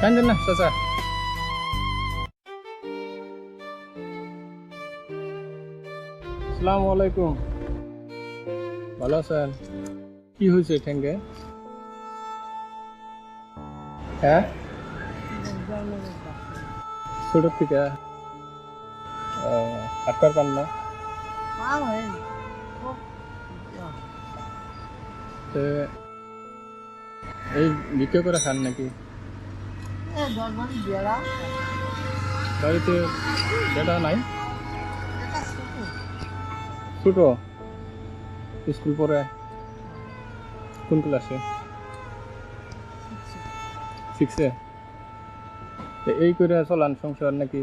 কান্দেন না চাচা আসসালামু আলাইকুম ভালো আছেন কি হয়েছে ঠেঙ্গে হ্যাঁ ছোট থেকে হাঁটতে পান না এই ভিক্ষা করে খান নাকি বাড়িতে বেটা নাই। ছোট। স্কুল পড়ে কোন ক্লাসে সিক্সে এই করে চলান সংসার নাকি?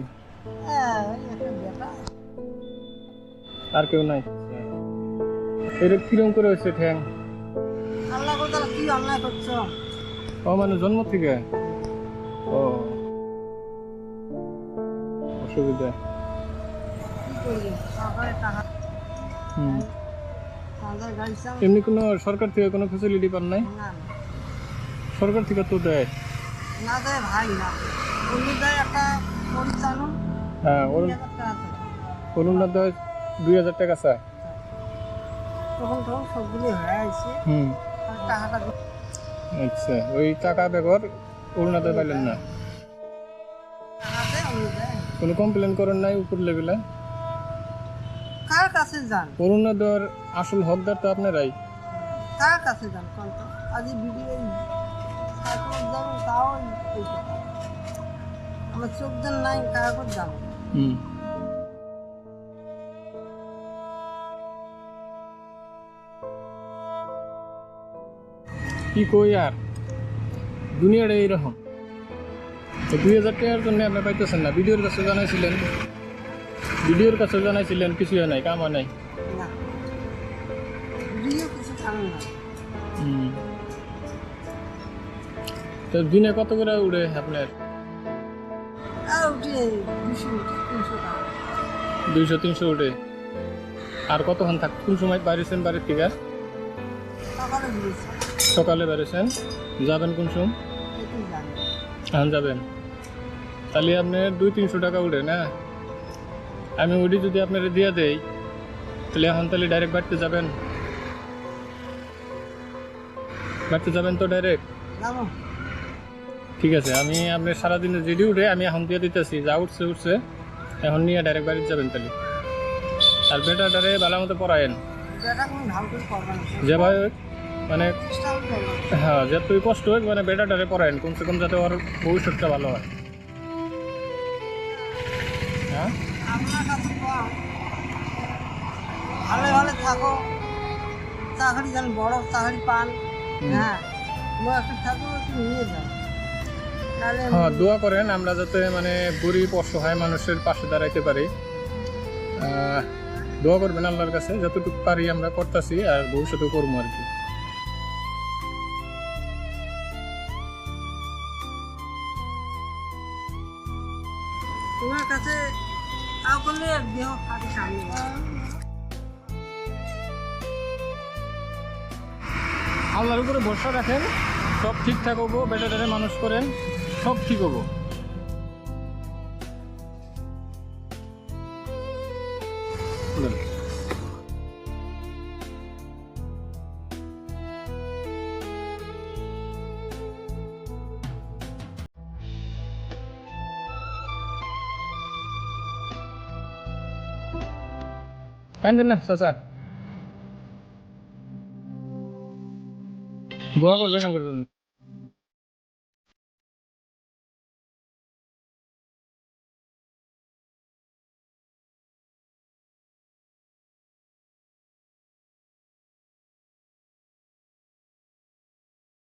আর কেউ নাই? এটা কিরম করে হয়েছে ঠ্যাং? ও মানে জন্ম থেকে? ও। অসুবিধা। এমনি কোনো সরকার থেকে কোনো ফেসিলিটি পান নাই? সরকার থেকে তো দেয়। না দেয় ভাই না। দেয় একটা পরিচালন। হ্যাঁ ওর অরুণাথ দেয়। দুই হাজার টাকা চায়। তখন তখন সবগুলি হয়ে আছে হুম। টাকাটা আচ্ছা ওই টাকা ব্যবহার অরুণাথ পাইলেন না? কোনো কমপ্লেন করেন নাই উপর লেভেলে কার কাছে যান? অরুণাথর আসল হকদার তো আপনারাই। কার কাছে যান কোন তো আজ ভিডিও তারপর যাব তাও এই কথা। আমার চোখ দেন নাই কাগজ যাব হুম। কি কই আর? দুনিয়াটা এইরকম তো দুই হাজার টাকার জন্য আপনি পাইতেছেন না। ভিডিওর কাছে জানাইছিলেন। ভিডিওর কাছে জানাইছিলেন কিছুই নাই কামা নাই। তো দিনে কত করে উড়ে আপনার? দুইশো তিনশো উঠে। আর কতক্ষণ থাক কোন সময় বাড়িছেন বাড়ির থেকে? সকালে বেরোছেন যাবেন কোন সময়? এখন যাবেন। তাহলে আপনার দুই তিনশো টাকা উঠে না আমি ওটি যদি আপনার দিয়ে দেই তাহলে এখন তাহলে ডাইরেক্ট বাড়িতে যাবেন। বাড়িতে যাবেন তো ডাইরেক্ট ঠিক আছে আমি আপনার সারাদিনে যেটি উঠে আমি এখন দিয়ে দিতেছি যা উঠছে উঠছে এখন নিয়ে ডাইরেক্ট বাড়িতে যাবেন তাহলে। আর বেটাটারে ভালো মতো পড়ায়েন। যেভাবে হোক, মানে হ্যাঁ যতই কষ্ট হোক মানে বেটাটারে পড়ায়েন কমসে কম যাতে ওর ভবিষ্যৎটা ভালো হয়। হ্যাঁ? আপনার কাছে কম ভালো ভালো থাকো। চাকরি যেন বড় চাকরি পান। হ্যাঁ হ্যাঁ দোয়া করেন আমরা যাতে মানে গরিব অসহায় মানুষের পাশে দাঁড়াইতে পারি। দোয়া করবেন আল্লাহর কাছে যতটুকু পারি আমরা করতেছি আর ভবিষ্যতে করব আর কি। তোমার কাছে তাও করলে দেহ সামনে। আল্লাহর উপরে ভরসা রাখেন, সব ঠিকঠাক হব, বেটাটারে মানুষ করেন, সব ঠিক হব। কান্দেন না চাচা। দোয়া করবে শঙ্কর